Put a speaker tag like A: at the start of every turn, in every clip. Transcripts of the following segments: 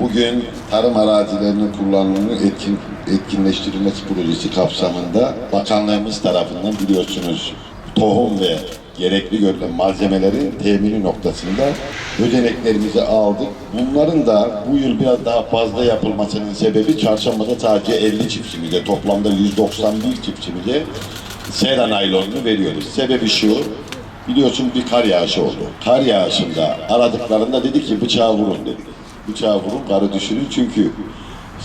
A: Bugün tarım arazilerinin kullanımının etkin, etkinleştirilmesi projesi kapsamında bakanlığımız tarafından biliyorsunuz tohum ve gerekli görülen malzemelerin temini noktasında ödeneklerimizi aldık. Bunların da bu yıl biraz daha fazla yapılmasının sebebi çarşambada sadece 50 çiftçimize toplamda 191 çiftçimize sera naylonunu veriyoruz. Sebebi şu, biliyorsun bir kar yağışı oldu. Kar yağışında aradıklarında dedi ki bıçağı vurun dedi. Bıçağı vurun karı düşürün çünkü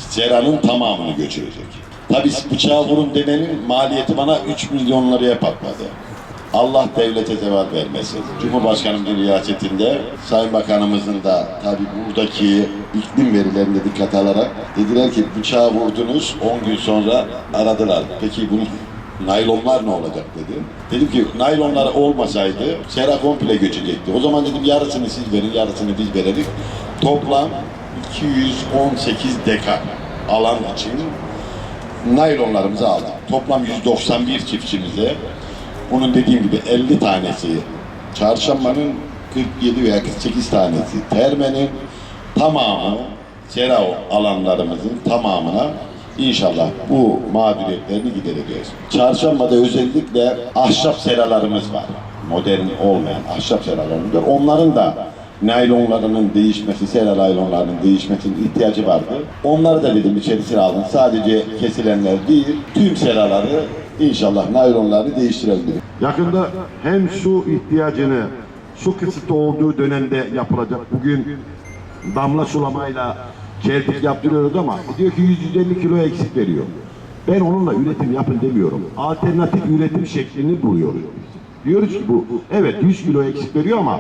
A: seranın tamamını götürecek. Tabi bıçağı vurun demenin maliyeti bana 3 milyon liraya patladı. Allah devlete zeval vermesin. Cumhurbaşkanımızın riyasetinde, Sayın Bakanımızın da tabi buradaki iklim verilerine dikkat alarak dediler ki bıçağı vurdunuz 10 gün sonra aradılar. Peki bunu naylonlar ne olacak dedi. Dedim ki naylonlar olmasaydı sera komple göçecekti. O zaman dedim yarısını siz verin, yarısını biz verelim. Toplam 218 dekar alan için naylonlarımızı aldık. Toplam 191 çiftçimize bunun dediğim gibi 50 tanesi çarşambanın 47 veya 48 tanesi termenin tamamı sera alanlarımızın tamamına inşallah bu mağduriyetlerini gidereceğiz. Çarşambada özellikle ahşap seralarımız var. Modern olmayan ahşap seralarımız var. Onların da naylonlarının değişmesi, sera naylonlarının değişmesinin ihtiyacı vardı. Onları da dedim içerisine alın. Sadece kesilenler değil, tüm seraları inşallah naylonlarını değiştirebilirim.
B: Yakında hem su ihtiyacını su kısıtı olduğu dönemde yapılacak. Bugün damla sulamayla çeltik yaptırıyoruz ama diyor ki 150 kilo eksik veriyor. Ben onunla üretim yapın demiyorum. Alternatif üretim şeklini buluyoruz. Diyoruz ki bu evet 100 kilo eksik veriyor ama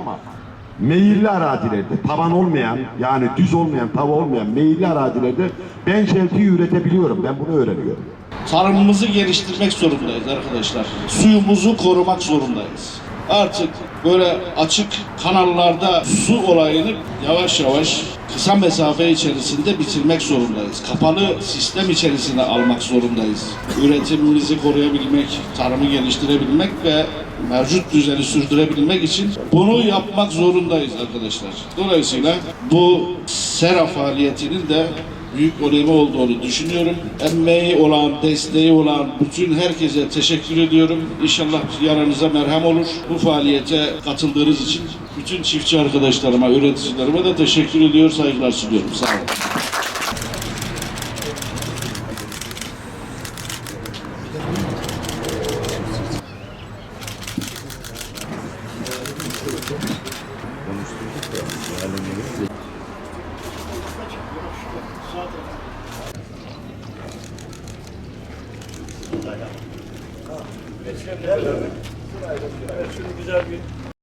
B: meyilli arazilerde taban olmayan yani düz olmayan tava olmayan meyilli arazilerde ben çeltiği üretebiliyorum. Ben bunu öğreniyorum.
C: tarımımızı geliştirmek zorundayız arkadaşlar. Suyumuzu korumak zorundayız. Artık böyle açık kanallarda su olayını yavaş yavaş kısa mesafe içerisinde bitirmek zorundayız. Kapalı sistem içerisine almak zorundayız. Üretimimizi koruyabilmek, tarımı geliştirebilmek ve mevcut düzeni sürdürebilmek için bunu yapmak zorundayız arkadaşlar. Dolayısıyla bu sera faaliyetinin de büyük önemi olduğunu düşünüyorum. Emeği olan, desteği olan bütün herkese teşekkür ediyorum. İnşallah yaranıza merhem olur. Bu faaliyete katıldığınız için bütün çiftçi arkadaşlarıma, üreticilerime de teşekkür ediyor, saygılar sunuyorum. Sağ olun. konuşturduk da değerlendirdik. Evet, şunu güzel bir